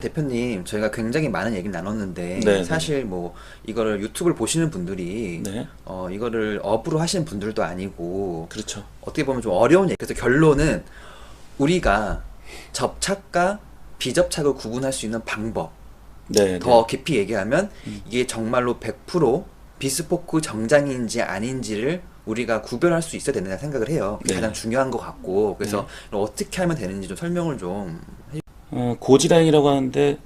대표님, 저희가 굉장히 많은 얘기를 나눴는데 네, 사실 뭐 이거를 유튜브를 보시는 분들이 네. 어 이거를 업으로 하시는 분들도 아니고 그렇죠. 어떻게 보면 좀 어려운 얘기. 그래서 결론은 우리가 접착과 비접착을 구분할 수 있는 방법. 네. 더 네. 깊이 얘기하면 이게 정말로 100% 비스포크 정장인지 아닌지를 우리가 구별할 수 있어야 된다는 생각을 해요. 네. 가장 중요한 것 같고 그래서 어떻게 하면 되는지 좀 설명을 좀 어, 고지라인이라고 하는데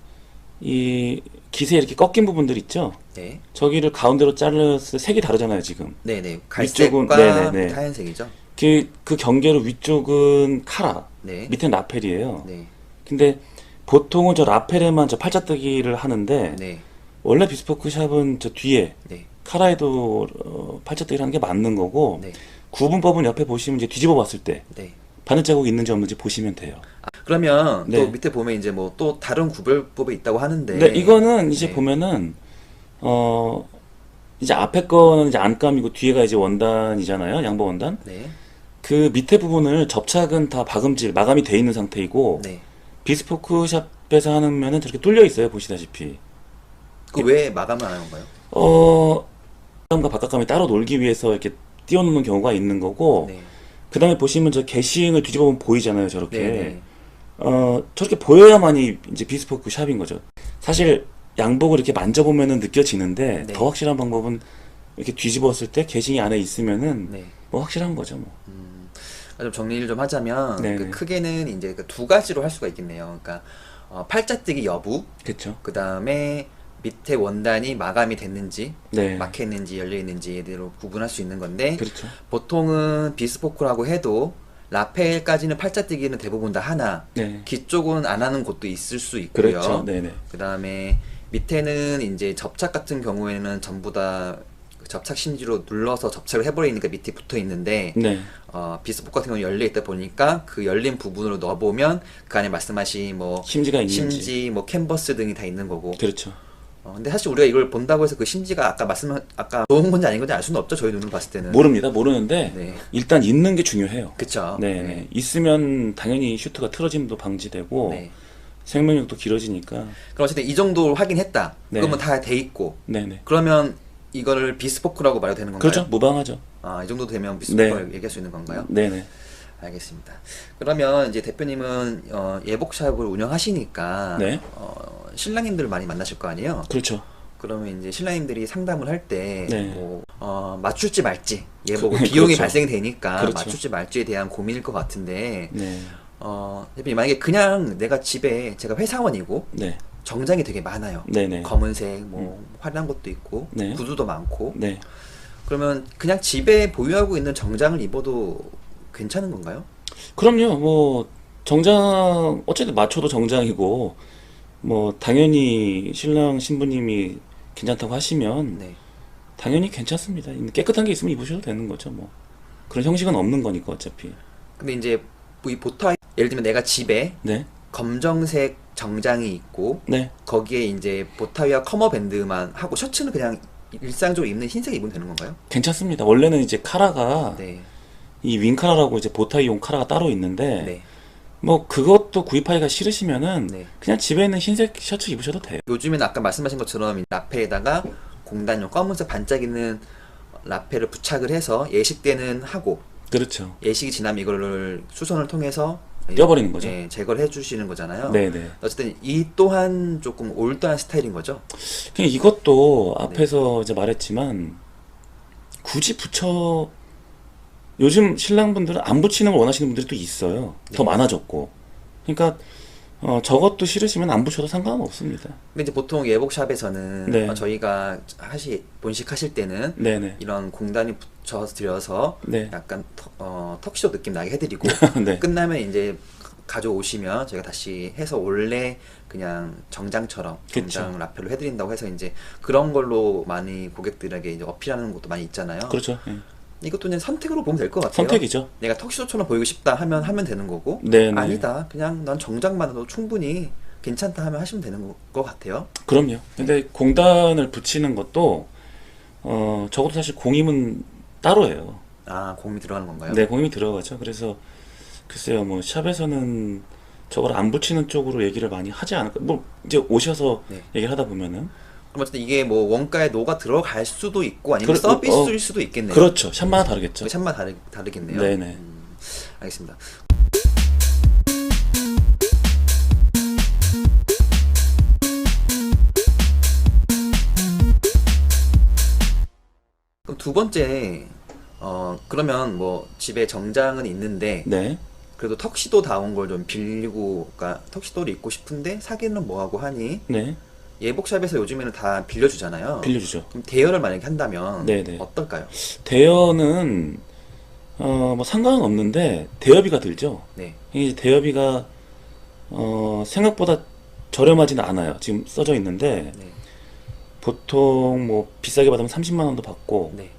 이 기세 이렇게 꺾인 부분들 있죠. 네. 저기를 가운데로 때 색이 다르잖아요, 지금. 네네 위쪽은- 갈색과 네네네. 하얀색이죠. 그, 그 경계로 위쪽은 카라, 네. 밑에는 라펠이에요. 네. 근데 보통은 저 라펠에만 저 팔자뜨기를 하는데 네. 원래 비스포크 샵은 저 뒤에 네. 카라에도 어, 팔자뜨기를 하는 게 맞는 거고 네. 구분법은 옆에 보시면 이제 뒤집어 봤을 때 네. 바늘 자국이 있는지 없는지 보시면 돼요. 아, 그러면 네. 또 밑에 보면 이제 뭐 또 다른 구별법이 있다고 하는데 네, 이거는 이제 네. 보면은 어 이제 앞에 거는 이제 안감이고 뒤에가 이제 원단이잖아요. 양보 원단. 네. 그 밑에 부분을 접착은 다 박음질 마감이 돼 있는 상태이고 네. 비스포크 샵에서 하는 면은 저렇게 뚫려 있어요. 보시다시피. 그 왜 마감을 안 하는 건가요? 어 바감과 바깥감이 따로 놀기 위해서 이렇게 띄워놓는 경우가 있는 거고 네. 그 다음에 보시면 저 게싱을 뒤집어 보면 보이잖아요. 저렇게. 네. 네. 어, 저렇게 보여야만이 이제 비스포크 샵인 거죠. 사실 양복을 이렇게 만져보면은 느껴지는데 네. 더 확실한 방법은 이렇게 뒤집었을 때 게싱이 안에 있으면은 네. 뭐 확실한 거죠, 뭐. 음, 좀 정리를 좀 하자면. 그 크게는 이제 그 두 가지로 할 수가 있겠네요. 그러니까 어, 팔자뜨기 여부, 그렇죠. 그 다음에 밑에 원단이 마감이 됐는지, 네. 막혀 있는지 열려 있는지로 구분할 수 있는 건데 그렇죠. 보통은 비스포크라고 해도 라펠까지는 팔자뜨기는 대부분 다 하나, 네. 기 쪽은 안 하는 곳도 있을 수 있고요. 그렇죠. 네네. 그 다음에 밑에는 이제 접착 같은 경우에는 전부 다 접착 심지로 눌러서 접착을 해버리니까 밑에 붙어 있는데 네. 어, 비스포크 같은 경우는 열려 있다 보니까 그 열린 부분으로 넣어보면 그 안에 말씀하신 뭐 심지가 있는지. 심지, 뭐 캔버스 등이 다 있는 거고. 그렇죠. 어, 근데 사실 우리가 이걸 본다고 해서 그 심지가 아까 말씀 아까 좋은 건지 아닌 건지 알 수는 없죠. 저희 눈으로 봤을 때는. 모릅니다. 모르는데 네. 일단 있는 게 중요해요. 그쵸. 네. 네. 있으면 당연히 슈트가 틀어짐도 방지되고 네. 생명력도 길어지니까. 그럼 어쨌든 이 정도 확인했다. 네. 그러면 다 돼 있고. 네 네. 그러면 이거를 비스포크라고 말해도 되는 건가요? 그렇죠. 무방하죠. 아, 이 정도 되면 비스포크를 얘기할 수 있는 건가요? 네 네. 알겠습니다. 그러면 이제 대표님은 어, 예복샵을 운영하시니까 네. 어, 신랑님들 많이 만나실 거 아니에요? 그렇죠. 그러면 이제 신랑님들이 상담을 할 때 네. 뭐, 어, 맞출지 말지 예복 그- 비용이 그렇죠. 발생이 되니까 그렇죠. 맞출지 말지에 대한 고민일 것 같은데 네. 어, 대표님 만약에 그냥 내가 집에 제가 회사원이고 네. 정장이 되게 많아요. 네네. 검은색 뭐 화려한 것도 있고 네. 구두도 많고 네. 그러면 그냥 집에 보유하고 있는 정장을 입어도 괜찮은 건가요? 그럼요. 뭐 정장 어쨌든 맞춰도 정장이고 뭐 당연히 신랑 신부님이 괜찮다고 하시면 네. 당연히 괜찮습니다. 깨끗한 게 있으면 입으셔도 되는 거죠. 뭐 그런 형식은 없는 거니까 어차피. 근데 이제 이 보타 예를 들면 내가 집에 네. 검정색 정장이 있고 네. 거기에 이제 보타위와 커머 밴드만 하고 셔츠는 그냥 일상적으로 입는 흰색 입으면 되는 건가요? 괜찮습니다. 원래는 이제 카라가 네. 이 윙카라라고 이제 보타이용 카라가 따로 있는데 네. 뭐 그것도 구입하기가 싫으시면은 네. 그냥 집에 있는 흰색 셔츠 입으셔도 돼요. 요즘에는 아까 말씀하신 것처럼 라펠에다가 공단용 검은색 반짝이는 라펠을 부착을 해서 예식 때는 하고 그렇죠. 예식이 지나면 이거를 수선을 통해서 떼어버리는 거죠. 예, 제거를 해주시는 거잖아요. 네네. 어쨌든 이 또한 조금 올드한 스타일인 거죠. 그냥 이것도 네. 앞에서 이제 말했지만 굳이 붙여 요즘 신랑분들은 안 붙이는 걸 원하시는 분들이 또 있어요. 더 네. 많아졌고. 그러니까 어, 저것도 싫으시면 안 붙여도 상관없습니다. 근데 이제 보통 예복샵에서는 네. 어, 저희가 하시 본식 하실 때는 네네. 이런 공단이 붙여 드려서 네. 약간 턱, 어, 턱시도 느낌 나게 해드리고 네. 끝나면 이제 가져오시면 저희가 다시 해서 원래 그냥 정장처럼 그쵸. 정장 라펠로 해드린다고 해서 이제 그런 걸로 많이 고객들에게 이제 어필하는 것도 많이 있잖아요. 그렇죠. 예. 이것도 그냥 선택으로 보면 될 것 같아요. 선택이죠. 내가 턱시도처럼 보이고 싶다 하면 하면 되는 거고 네네. 아니다 그냥 난 정장만으로 충분히 괜찮다 하면 하시면 되는 거- 것 같아요. 그럼요. 근데 공단을 붙이는 것도 어, 적어도 사실 공임은 따로예요. 아 공이 들어가는 건가요? 네, 공임이 들어가죠. 그래서 글쎄요, 뭐 샵에서는 저걸 안 붙이는 쪽으로 얘기를 많이 하지 않을까. 뭐 이제 오셔서 네. 얘기를 하다 보면은 어쨌든 이게 뭐 원가에 녹아 들어갈 수도 있고 아니면 그래, 서비스일 어, 수도 있겠네요. 그렇죠. 샷마다 다르겠죠. 샷만 다르, 다르겠네요. 네네. 음, 알겠습니다. 그럼 두 번째 어 그러면 뭐 집에 정장은 있는데 네. 그래도 턱시도 다운 걸 좀 빌리고 그러니까 턱시도를 입고 싶은데 사기는 뭐하고 하니 네. 예복샵에서 요즘에는 다 빌려주잖아요. 빌려주죠. 그럼 대여를 만약에 한다면 네네. 어떨까요? 대여는 어 뭐 상관은 없는데 대여비가 들죠. 네. 이 대여비가 어 생각보다 저렴하지는 않아요. 지금 써져 있는데 네. 보통 뭐 비싸게 받으면 30만 원도 받고 네.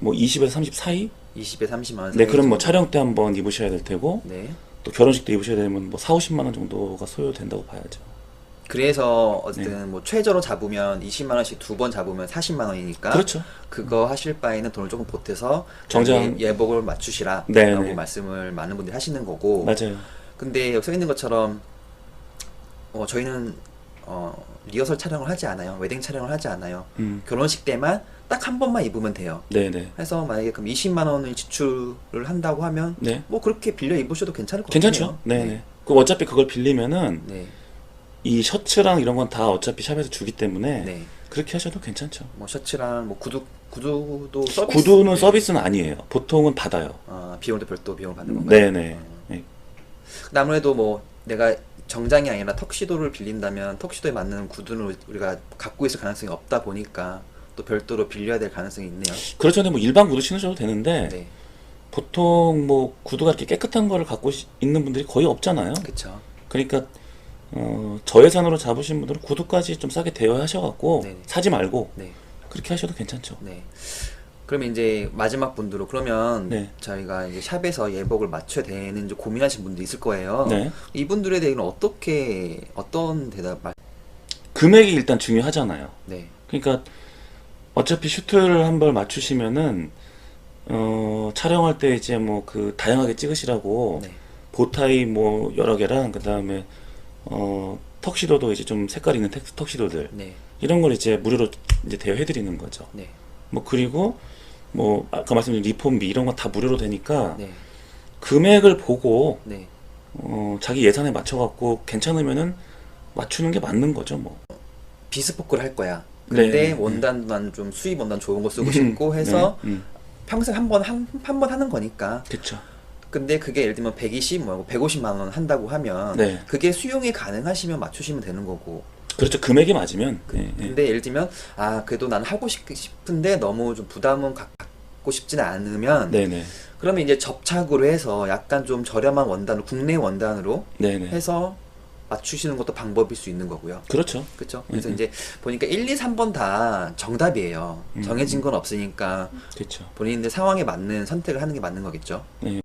뭐 20에서 30 사이? 20에 30만 원. 네, 사이 그럼 뭐 정도. 촬영 때 한번 입으셔야 될 테고 네. 또 결혼식 때 입으셔야 되면 뭐 4, 50만 원 정도가 소요된다고 봐야죠. 그래서 어쨌든 뭐 최저로 잡으면 20만 원씩 두 번 잡으면 40만 원이니까 그렇죠. 그거 하실 바에는 돈을 조금 보태서 정장- 예, 예복을 맞추시라라고 네, 네. 말씀을 많은 분들이 하시는 거고. 맞아요. 근데 여기 써 있는 것처럼 어, 저희는 어, 리허설 촬영을 하지 않아요. 웨딩 촬영을 하지 않아요. 음. 결혼식 때만 딱 한 번만 입으면 돼요. 네네. 해서 만약에 그럼 20만 원을 지출을 한다고 하면 네. 뭐 그렇게 빌려 입으셔도 괜찮을 것 괜찮죠? 같아요. 네네. 그 어차피 그걸 빌리면은 네. 이 셔츠랑 이런 건 다 어차피 샵에서 주기 때문에 네. 그렇게 하셔도 괜찮죠. 뭐 셔츠랑 뭐 구두 구두도 서비스. 구두는 네. 서비스는 아니에요. 보통은 받아요. 아, 비용도 별도 비용 받는 건가요? 네네. 어. 네. 근데 아무래도 뭐 내가 정장이 아니라 턱시도를 빌린다면 턱시도에 맞는 구두는 우리가 갖고 있을 가능성이 없다 보니까 또 별도로 빌려야 될 가능성이 있네요. 그렇죠. 뭐 일반 구두 신으셔도 되는데 네. 보통 뭐 구두가 이렇게 깨끗한 거를 갖고 시- 있는 분들이 거의 없잖아요. 그렇죠. 그러니까 어, 저예산으로 잡으신 분들은 구두까지 좀 싸게 대여하셔갖고 네네. 사지 말고 네. 그렇게 하셔도 괜찮죠. 네. 그러면 이제 마지막 분들로 그러면 네. 저희가 이제 샵에서 예복을 맞춰야 되는지 고민하시는 분도 있을 거예요. 네. 이분들에 대해서는 어떻게 어떤 대답 말? 금액이 일단 중요하잖아요. 네. 그러니까 어차피 슈트를 한 벌 맞추시면은 어, 촬영할 때 이제 뭐 그 다양하게 찍으시라고 네. 보타이 뭐 여러 개랑 그 다음에 어, 턱시도도 이제 좀 색깔 있는 텍, 턱시도들 네. 이런 걸 이제 무료로 이제 대여해 드리는 거죠. 네. 뭐 그리고 뭐 아까 말씀드린 리폼비 이런 건다 무료로 되니까 네. 금액을 보고 네. 어, 자기 예산에 맞춰 갖고 괜찮으면은 맞추는 게 맞는 거죠, 뭐. 비스포크를 할 거야. 근데 네, 네. 원단 난좀 수입 원단 좋은 거 쓰고 싶고 해서 네, 음, 평생 한 번 한 한 번 하는 거니까. 그쵸. 근데 그게 예를 들면 120, 뭐 150만 원 한다고 하면 네. 그게 수용이 가능하시면 맞추시면 되는 거고. 그렇죠. 금액이 맞으면. 네, 네. 근데 예를 들면 아 그래도 난 하고 싶, 싶은데 너무 좀 부담은 가- 갖고 싶지는 않으면 네네. 그러면 이제 접착으로 해서 약간 좀 저렴한 원단을 국내 원단으로 네네. 해서 맞추시는 것도 방법일 수 있는 거고요. 그렇죠. 그렇죠? 그래서 음, 음. 이제 보니까 1, 2, 3번 다 정답이에요. 음, 정해진 건 없으니까 그렇죠. 본인들 상황에 맞는 선택을 하는 게 맞는 거겠죠. 네,